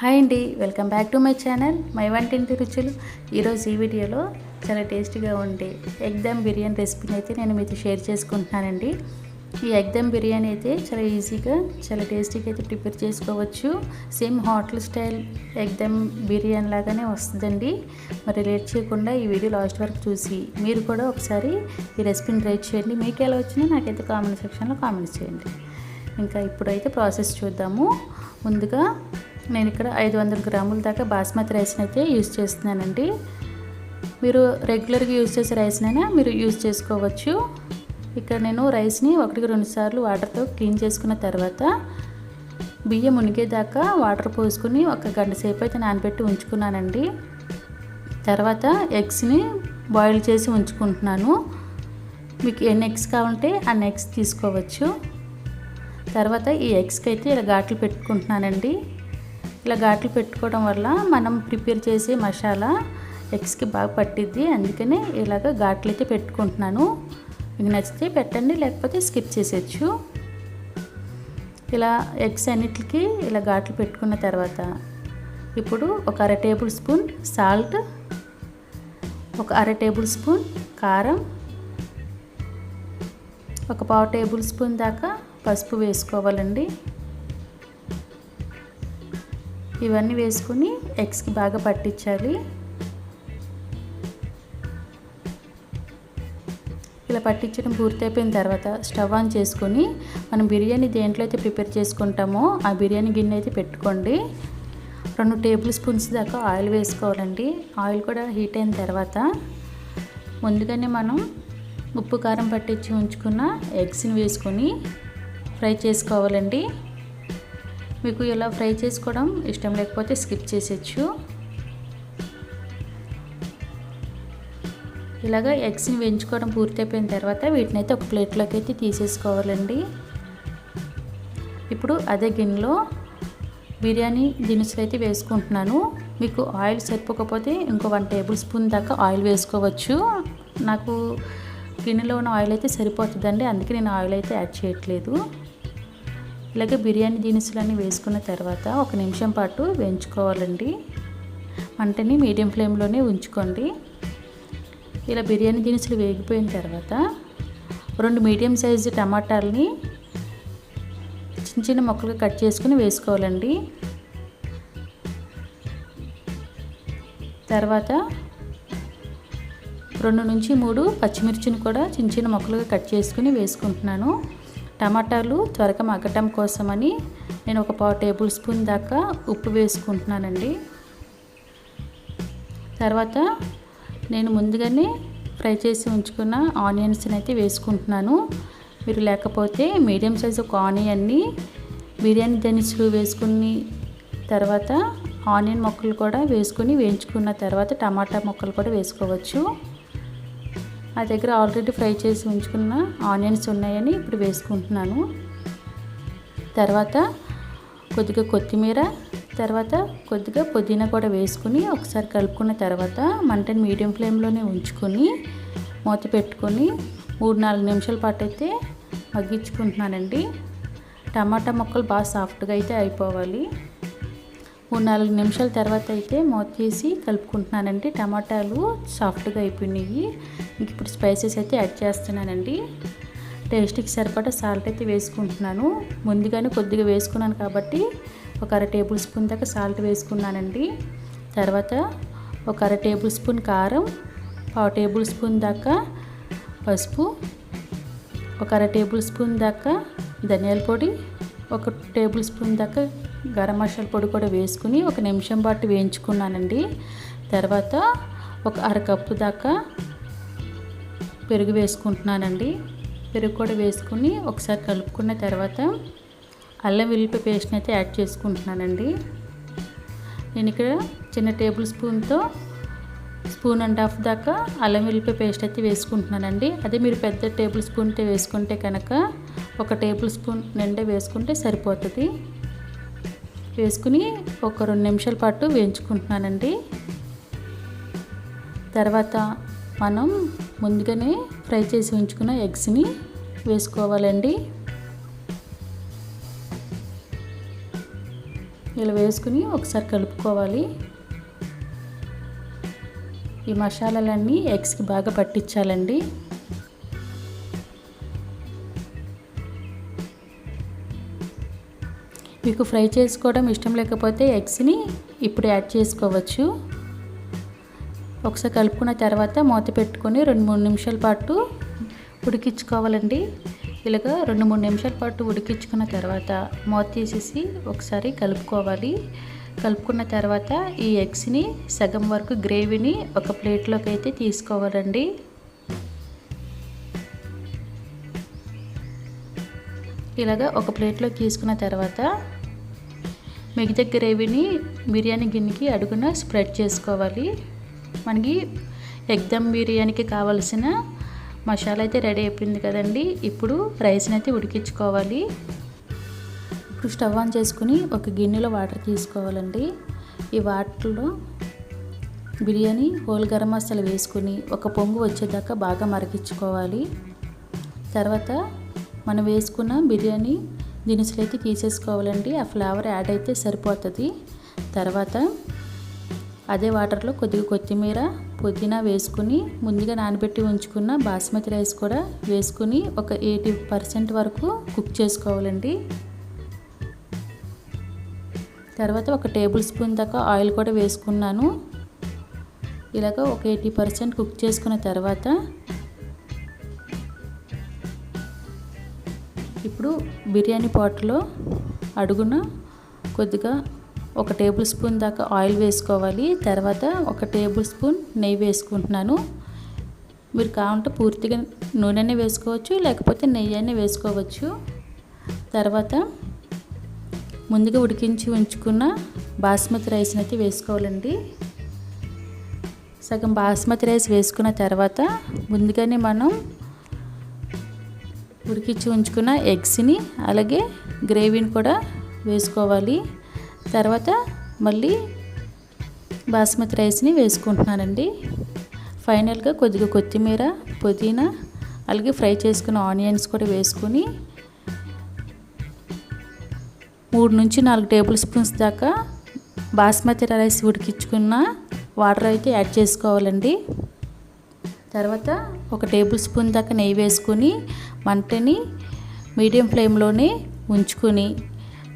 Hi అండి welcome back to my channel. My వంటింటి రుచులు. ఈరోజు ఈ వీడియోలో చాలా టేస్టీగా ఉండే ఎగ్ దమ్ బిర్యానీ రెసిపీని అయితే నేను మీతో షేర్ చేసుకుంటున్నానండి. ఈ ఎగ్ దమ్ బిర్యానీ అయితే చాలా ఈజీగా చాలా టేస్టీగా అయితే ప్రిపేర్ చేసుకోవచ్చు. Same hotel style egg dum biryani లాగానే వస్తుందండి. మరి లేట్ చేయకుండా ఈ వీడియో లాస్ట్ వరకు చూసి మీరు కూడా ఒకసారి ఈ రెసిపీని ట్రై చేయండి. మీకు ఎలా వచ్చినా నాకైతే కామెంట్ సెక్షన్లో కామెంట్స్ చేయండి. ఇంకా ఇప్పుడైతే ప్రాసెస్ చూద్దాము. ముందుగా నేను ఇక్కడ ఐదు వందల గ్రాముల దాకా బాస్మతి రైస్ని అయితే యూజ్ చేస్తున్నానండి. మీరు రెగ్యులర్గా యూజ్ చేసే రైస్నైనా మీరు యూజ్ చేసుకోవచ్చు. ఇక్కడ నేను రైస్ని ఒకటికి రెండు సార్లు వాటర్తో క్లీన్ చేసుకున్న తర్వాత బియ్యం మునిగేదాకా వాటర్ పోసుకుని ఒక గంట సేపు అయితే నానబెట్టి ఉంచుకున్నానండి. తర్వాత ఎగ్స్ని బాయిల్ చేసి ఉంచుకుంటున్నాను. మీకు ఎన్ని ఎగ్స్ కావాలంటే అన్ని ఎగ్స్ తీసుకోవచ్చు. తర్వాత ఈ ఎగ్స్కి అయితే ఇలా ఘాట్లు పెట్టుకుంటున్నానండి. ఇలా ఘాట్లు పెట్టుకోవడం వల్ల మనం ప్రిపేర్ చేసే మసాలా ఎగ్స్కి బాగా పట్టిద్ది. అందుకనే ఇలాగ ఘాట్లు అయితే పెట్టుకుంటున్నాను. మీకు నచ్చితే పెట్టండి లేకపోతే స్కిప్ చేసేయచ్చు. ఇలా ఎగ్స్ అన్నిటికి ఇలా ఘాట్లు పెట్టుకున్న తర్వాత ఇప్పుడు ఒక అర టేబుల్ స్పూన్ సాల్ట్ ఒక అర టేబుల్ స్పూన్ కారం ఒక పావు టేబుల్ స్పూన్ దాకా పసుపు వేసుకోవాలండి. ఇవన్నీ వేసుకుని ఎగ్స్కి బాగా పట్టించాలి. ఇలా పట్టించడం పూర్తయిపోయిన తర్వాత స్టవ్ ఆన్ చేసుకొని మనం బిర్యానీ దేంట్లో అయితే ప్రిపేర్ చేసుకుంటామో ఆ బిర్యానీ గిన్నె అయితే పెట్టుకోండి. రెండు టేబుల్ స్పూన్స్ దాకా ఆయిల్ వేసుకోవాలండి. ఆయిల్ కూడా హీట్ అయిన తర్వాత ముందుగానే మనం ఉప్పు కారం పట్టించి ఉంచుకున్న ఎగ్స్ని వేసుకొని ఫ్రై చేసుకోవాలండి. మీకు ఇలా ఫ్రై చేసుకోవడం ఇష్టం లేకపోతే స్కిప్ చేసేయచ్చు. ఇలాగ ఎగ్స్ని వేయించుకోవడం పూర్తయిపోయిన తర్వాత వీటిని అయితే ఒక ప్లేట్లోకి అయితే తీసేసుకోవాలండి. ఇప్పుడు అదే గిన్నెలో బిర్యానీ దినుసులు అయితే వేసుకుంటున్నాను. మీకు ఆయిల్ సరిపోకపోతే ఇంకో వన్ టేబుల్ స్పూన్ దాకా ఆయిల్ వేసుకోవచ్చు. నాకు గిన్నెలో ఉన్న ఆయిల్ అయితే సరిపోతుందండి అందుకే నేను ఆయిల్ అయితే యాడ్ చేయట్లేదు. ఇలాగే బిర్యానీ దినుసులన్నీ వేసుకున్న తర్వాత ఒక నిమిషం పాటు వేయించుకోవాలండి. మంటని మీడియం ఫ్లేమ్లోనే ఉంచుకోండి. ఇలా బిర్యానీ దినుసులు వేగిపోయిన తర్వాత రెండు మీడియం సైజు టమాటాలని చిన్న చిన్న ముక్కలుగా కట్ చేసుకుని వేసుకోవాలండి. తర్వాత రెండు నుంచి మూడు పచ్చిమిర్చిని కూడా చిన్న చిన్న ముక్కలుగా కట్ చేసుకుని వేసుకుంటున్నాను. టమాటాలు త్వరగా మగ్గటం కోసమని నేను ఒక పావు టేబుల్ స్పూన్ దాకా ఉప్పు వేసుకుంటున్నానండి. తర్వాత నేను ముందుగానే ఫ్రై చేసి ఉంచుకున్న ఆనియన్స్ని అయితే వేసుకుంటున్నాను. మీరు లేకపోతే మీడియం సైజు ఒక ఆనియన్ని బిర్యానీ దినుసులు వేసుకుని తర్వాత ఆనియన్ ముక్కలు కూడా వేసుకుని వేయించుకున్న తర్వాత టమాటా ముక్కలు కూడా వేసుకోవచ్చు. నా దగ్గర ఆల్రెడీ ఫ్రై చేసి ఉంచుకున్న ఆనియన్స్ ఉన్నాయని ఇప్పుడు వేసుకుంటున్నాను. తర్వాత కొద్దిగా కొత్తిమీర తర్వాత కొద్దిగా పుదీనా కూడా వేసుకుని ఒకసారి కలుపుకున్న తర్వాత మంటని మీడియం ఫ్లేమ్లోనే ఉంచుకొని మూత పెట్టుకొని మూడు నాలుగు నిమిషాల పాటు అయితే మగ్గించుకుంటున్నానండి. టమాటా ముక్కలు బాగా సాఫ్ట్గా అయితే అయిపోవాలి. మూడు నాలుగు నిమిషాల తర్వాత అయితే మూత తీసి కలుపుకుంటున్నానండి. టమాటాలు సాఫ్ట్గా అయిపోయినాయి. ఇంక ఇప్పుడు స్పైసెస్ అయితే యాడ్ చేస్తున్నానండి. టేస్ట్కి సరిపడా సాల్ట్ అయితే వేసుకుంటున్నాను. ముందుగానే కొద్దిగా వేసుకున్నాను కాబట్టి ఒక అర టేబుల్ స్పూన్ దాకా సాల్ట్ వేసుకున్నానండి. తర్వాత ఒక అర టేబుల్ స్పూన్ కారం పావు టేబుల్ స్పూన్ దాకా పసుపు ఒక అర టేబుల్ స్పూన్ దాకా ధనియాల పొడి ఒక టేబుల్ స్పూన్ దాకా గరం మసాలా పొడి కూడా వేసుకుని ఒక నిమిషం పాటు వేయించుకున్నానండి. తర్వాత ఒక అర కప్పు దాకా పెరుగు వేసుకుంటున్నానండి. పెరుగు కూడా వేసుకుని ఒకసారి కలుపుకున్న తర్వాత అల్లం వెల్లిపాయ పేస్ట్ని అయితే యాడ్ చేసుకుంటున్నానండి. నేను ఇక్కడ చిన్న టేబుల్ స్పూన్తో స్పూన్ అండ్ హాఫ్ దాకా అల్లం వెల్లిపాయ పేస్ట్ అయితే వేసుకుంటున్నానండి. అదే మీరు పెద్ద టేబుల్ స్పూన్తో వేసుకుంటే కనుక ఒక టేబుల్ స్పూన్ నిండా వేసుకుంటే సరిపోతుంది. వేసుకుని ఒక రెండు నిమిషాల పాటు వేయించుకుంటున్నానండి. తర్వాత మనం ముందుగానే ఫ్రై చేసి ఉంచుకున్న ఎగ్స్ని వేసుకోవాలండి. ఇలా వేసుకుని ఒకసారి కలుపుకోవాలి. ఈ మసాలాలన్నీ ఎగ్స్కి బాగా పట్టించాలండి. మీకు ఫ్రై చేసుకోవడం ఇష్టం లేకపోతే ఎగ్స్ని ఇప్పుడు యాడ్ చేసుకోవచ్చు. ఒకసారి కలుపుకున్న తర్వాత మూత పెట్టుకొని రెండు మూడు నిమిషాల పాటు ఉడికించుకోవాలండి. ఇలాగ రెండు మూడు నిమిషాల పాటు ఉడికించుకున్న తర్వాత మూత తీసేసి ఒకసారి కలుపుకోవాలి. కలుపుకున్న తర్వాత ఈ ఎగ్స్ని సగం వరకు గ్రేవీని ఒక ప్లేట్లోకి అయితే తీసుకోవాలండి. ఇలాగ ఒక ప్లేట్లోకి తీసుకున్న తర్వాత మిగతా గ్రేవీని బిర్యానీ గిన్నెకి అడుగున స్ప్రెడ్ చేసుకోవాలి. మనకి ఎగ్ దమ్ బిర్యానీకి కావలసిన మసాలా అయితే రెడీ అయిపోయింది కదండి. ఇప్పుడు రైస్ని అయితే ఉడికించుకోవాలి. ఇప్పుడు స్టవ్ ఆన్ చేసుకుని ఒక గిన్నెలో వాటర్ తీసుకోవాలండి. ఈ వాటర్లో బిర్యానీ హోల్ గరం మసాలా వేసుకుని ఒక పొంగు వచ్చేదాకా బాగా మరిగించుకోవాలి. తర్వాత మనం వేసుకున్న బిర్యానీ దినుసులు అయితే తీసేసుకోవాలండి. ఆ ఫ్లేవర్ యాడ్ అయితే సరిపోతుంది. తర్వాత అదే వాటర్లో కొద్దిగా కొత్తిమీర పుదీనా వేసుకుని ముందుగా నానబెట్టి ఉంచుకున్న బాస్మతి రైస్ కూడా వేసుకుని ఒక ఎయిటీ పర్సెంట్ వరకు కుక్ చేసుకోవాలండి. తర్వాత ఒక టేబుల్ స్పూన్ దాకా ఆయిల్ కూడా వేసుకున్నాను. ఇలాగ ఒక ఎయిటీ పర్సెంట్ కుక్ చేసుకున్న తర్వాత ఇప్పుడు బిర్యానీ పాట్లో అడుగున కొద్దిగా ఒక టేబుల్ స్పూన్ దాకా ఆయిల్ వేసుకోవాలి. తర్వాత ఒక టేబుల్ స్పూన్ నెయ్యి వేసుకుంటున్నాను. మీరు కావాలంటే పూర్తిగా నూనెనే వేసుకోవచ్చు లేకపోతే నెయ్యి అయినా వేసుకోవచ్చు. తర్వాత ముందుగా ఉడికించి ఉంచుకున్న బాస్మతి రైస్ని అయితే వేసుకోవాలండి. సగం బాస్మతి రైస్ వేసుకున్న తర్వాత ముందుగానే మనం ఉడికించి ఉంచుకున్న ఎగ్స్ని అలాగే గ్రేవీని కూడా వేసుకోవాలి. తర్వాత మళ్ళీ బాస్మతి రైస్ని వేసుకుంటున్నానండి. ఫైనల్గా కొద్దిగా కొత్తిమీర పుదీనా అలాగే ఫ్రై చేసుకున్న ఆనియన్స్ కూడా వేసుకొని మూడు నుంచి నాలుగు టేబుల్ స్పూన్స్ దాకా బాస్మతి రైస్ ఉడికించుకున్న వాటర్ అయితే యాడ్ చేసుకోవాలండి. తర్వాత ఒక టేబుల్ స్పూన్ దాకా నెయ్యి వేసుకొని మంటని మీడియం ఫ్లేమ్లోనే ఉంచుకొని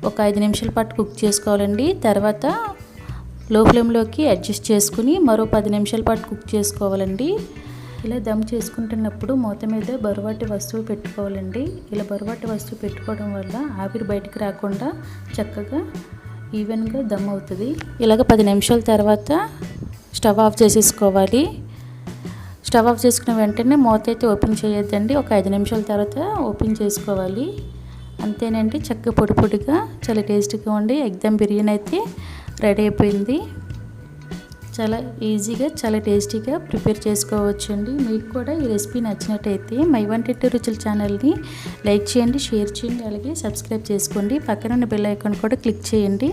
ఒక ఐదు నిమిషాల పాటు కుక్ చేసుకోవాలండి. తర్వాత లో ఫ్లేమ్లోకి అడ్జస్ట్ చేసుకుని మరో పది నిమిషాల పాటు కుక్ చేసుకోవాలండి. ఇలా దమ్ చేసుకుంటున్నప్పుడు మూత మీద బరువాటి వస్తువు పెట్టుకోవాలండి. ఇలా బరువాటి వస్తువు పెట్టుకోవడం వల్ల ఆవిరి బయటకు రాకుండా చక్కగా ఈవెన్గా దమ్ అవుతుంది. ఇలాగ పది నిమిషాల తర్వాత స్టవ్ ఆఫ్ చేసేసుకోవాలి. స్టవ్ ఆఫ్ చేసుకున్న వెంటనే మూత అయితే ఓపెన్ చేయొద్దండి. ఒక ఐదు నిమిషాల తర్వాత ఓపెన్ చేసుకోవాలి. అంతేనండి చక్కగా పొడి పొడిగా చాలా టేస్టీగా ఉండి ఎగ్దమ్ బిర్యానీ అయితే రెడీ అయిపోయింది. చాలా ఈజీగా చాలా టేస్టీగా ప్రిపేర్ చేసుకోవచ్చు అండి మీకు కూడా ఈ రెసిపీ నచ్చినట్టయితే మై వంటి రుచుల ఛానల్ని లైక్ చేయండి షేర్ చేయండి అలాగే సబ్స్క్రైబ్ చేసుకోండి. పక్కన ఉన్న బెల్ ఐకాన్ కూడా క్లిక్ చేయండి.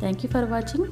Thank you for watching.